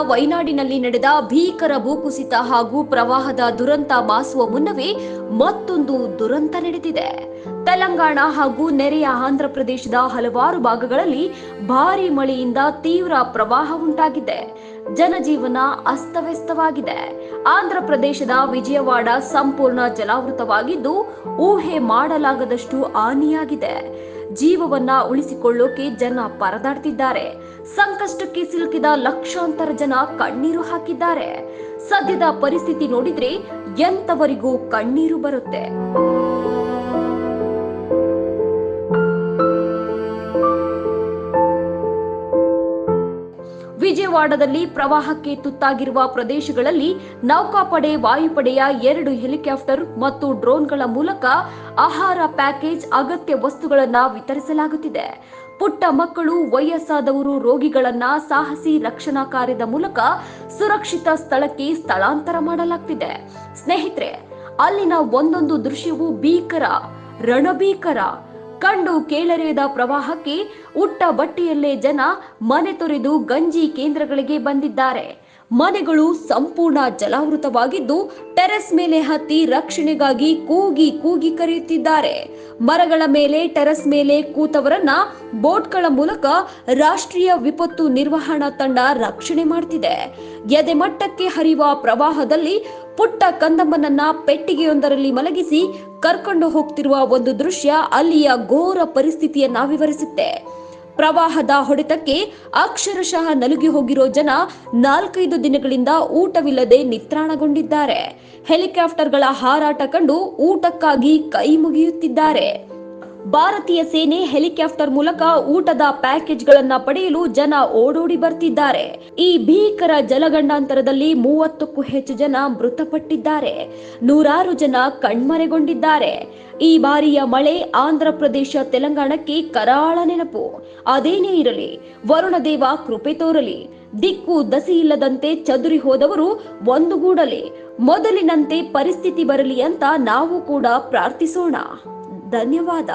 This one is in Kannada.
ವೈನಾಡಿನಲ್ಲಿ ನಡೆದ ಭೀಕರ ಭೂಕುಸಿತ ಹಾಗೂ ಪ್ರವಾಹದ ದುರಂತ ಮಾಸುವ ಮುನ್ನವೇ ಮತ್ತೊಂದು ದುರಂತ ನಡೆದಿದೆ. ತೆಲಂಗಾಣ ಹಾಗೂ ನೆರೆಯ ಆಂಧ್ರಪ್ರದೇಶದ ಹಲವಾರು ಭಾಗಗಳಲ್ಲಿ ಭಾರಿ ಮಳೆಯಿಂದ ತೀವ್ರ ಪ್ರವಾಹ ಉಂಟಾಗಿದೆ. ಜನಜೀವನ ಅಸ್ತವ್ಯಸ್ತವಾಗಿದೆ. ಆಂಧ್ರಪ್ರದೇಶದ ವಿಜಯವಾಡ ಸಂಪೂರ್ಣ ಜಲಾವೃತವಾಗಿದ್ದು, ಊಹೆ ಮಾಡಲಾಗದಷ್ಟು ಹಾನಿಯಾಗಿದೆ. ಜೀವವನ್ನ ಉಳಿಸಿಕೊಳ್ಳೋಕೆ ಜನ ಪರದಾಡ್ತಿದ್ದಾರೆ. ಸಂಕಷ್ಟಕ್ಕೆ ಸಿಲುಕಿದ ಲಕ್ಷಾಂತರ ಜನ ಕಣ್ಣೀರು ಹಾಕಿದ್ದಾರೆ. ಸದ್ಯದ ಪರಿಸ್ಥಿತಿ ನೋಡಿದ್ರೆ ಎಂತವರಿಗೂ ಕಣ್ಣೀರು ಬರುತ್ತೆ. ವಿಜಯವಾಡದಲ್ಲಿ ಪ್ರವಾಹಕ್ಕೆ ತುತ್ತಾಗಿರುವ ಪ್ರದೇಶಗಳಲ್ಲಿ ನೌಕಾಪಡೆ, ವಾಯುಪಡೆಯ ಎರಡು ಹೆಲಿಕಾಪ್ಟರ್ ಮತ್ತು ಡ್ರೋನ್ಗಳ ಮೂಲಕ ಆಹಾರ ಪ್ಯಾಕೇಜ್, ಅಗತ್ಯ ವಸ್ತುಗಳನ್ನು ವಿತರಿಸಲಾಗುತ್ತಿದೆ. ಪುಟ್ಟ ಮಕ್ಕಳು, ವಯಸ್ಸಾದವರು ರೋಗಿಗಳನ್ನ ಸಾಹಸಿ ರಕ್ಷಣಾ ಕಾರ್ಯದ ಮೂಲಕ ಸುರಕ್ಷಿತ ಸ್ಥಳಕ್ಕೆ ಸ್ಥಳಾಂತರ ಮಾಡಲಾಗ್ತಿದೆ. ಸ್ನೇಹಿತರೆ, ಅಲ್ಲಿನ ಒಂದೊಂದು ದೃಶ್ಯವೂ ಭೀಕರ, ರಣಭೀಕರ ಕಂಡು ಕೇಳರಿಯದ ಪ್ರವಾಹಕ್ಕೆ ಉಟ್ಟ ಬಟ್ಟೆಯಲ್ಲೇ ಜನ ಮನೆ ತೊರೆದು ಗಂಜಿ ಕೇಂದ್ರಗಳಿಗೆ ಬಂದಿದ್ದಾರೆ. ಮನೆಗಳು ಸಂಪೂರ್ಣ ಜಲಾವೃತವಾಗಿದ್ದು ಟೆರೆಸ್ ಮೇಲೆ ಹತ್ತಿ ರಕ್ಷಣೆಗಾಗಿ ಕೂಗಿ ಕೂಗಿ ಕರೆಯುತ್ತಿದ್ದಾರೆ. ಮರಗಳ ಮೇಲೆ, ಟೆರೆಸ್ ಮೇಲೆ ಕೂತವರನ್ನ ಬೋಟ್ಗಳ ಮೂಲಕ ರಾಷ್ಟ್ರೀಯ ವಿಪತ್ತು ನಿರ್ವಹಣಾ ತಂಡ ರಕ್ಷಣೆ ಮಾಡ್ತಿದೆ. ಎದೆಮಟ್ಟಕ್ಕೆ ಹರಿಯುವ ಪ್ರವಾಹದಲ್ಲಿ ಪುಟ್ಟ ಕಂದಮ್ಮನನ್ನ ಪೆಟ್ಟಿಗೆಯೊಂದರಲ್ಲಿ ಮಲಗಿಸಿ ಕರ್ಕೊಂಡು ಹೋಗ್ತಿರುವ ಒಂದು ದೃಶ್ಯ ಅಲ್ಲಿಯ ಘೋರ ಪರಿಸ್ಥಿತಿಯನ್ನ ವಿವರಿಸುತ್ತೆ ಪ್ರವಾಹದ ಹೊಡೆತಕ್ಕೆ ಅಕ್ಷರಶಃ ನಲುಗಿ ಹೋಗಿರೋ ಜನ ನಾಲ್ಕೈದು ದಿನಗಳಿಂದ ಊಟವಿಲ್ಲದೆ ನಿತ್ರಾಣಗೊಂಡಿದ್ದಾರೆ. ಹೆಲಿಕಾಪ್ಟರ್ಗಳ ಹಾರಾಟ ಕಂಡು ಊಟಕ್ಕಾಗಿ ಕೈ ಮುಗಿಯುತ್ತಿದ್ದಾರೆ. ಭಾರತೀಯ ಸೇನೆ ಹೆಲಿಕಾಪ್ಟರ್ ಮೂಲಕ ಊಟದ ಪ್ಯಾಕೇಜ್ಗಳನ್ನ ಪಡೆಯಲು ಜನ ಓಡೋಡಿ ಬರ್ತಿದ್ದಾರೆ. ಈ ಭೀಕರ ಜಲಗಂಡಾಂತರದಲ್ಲಿ ಮೂವತ್ತಕ್ಕೂ ಹೆಚ್ಚು ಜನ ಮೃತಪಟ್ಟಿದ್ದಾರೆ. ನೂರಾರು ಜನ ಕಣ್ಮರೆಗೊಂಡಿದ್ದಾರೆ. ಈ ಬಾರಿಯ ಮಳೆ ಆಂಧ್ರ ಪ್ರದೇಶ ತೆಲಂಗಾಣಕ್ಕೆ ಕರಾಳ ನೆನಪು. ಅದೇನೇ ಇರಲಿ ವರುಣದೇವ ಕೃಪೆ ತೋರಲಿ. ದಿಕ್ಕು ದಸಿ ಇಲ್ಲದಂತೆ ಚದುರಿ ಹೋದವರು ಒಂದುಗೂಡಲಿ. ಮೊದಲಿನಂತೆ ಪರಿಸ್ಥಿತಿ ಬರಲಿ ಅಂತ ನಾವು ಕೂಡ ಪ್ರಾರ್ಥಿಸೋಣ. ಧನ್ಯವಾದ.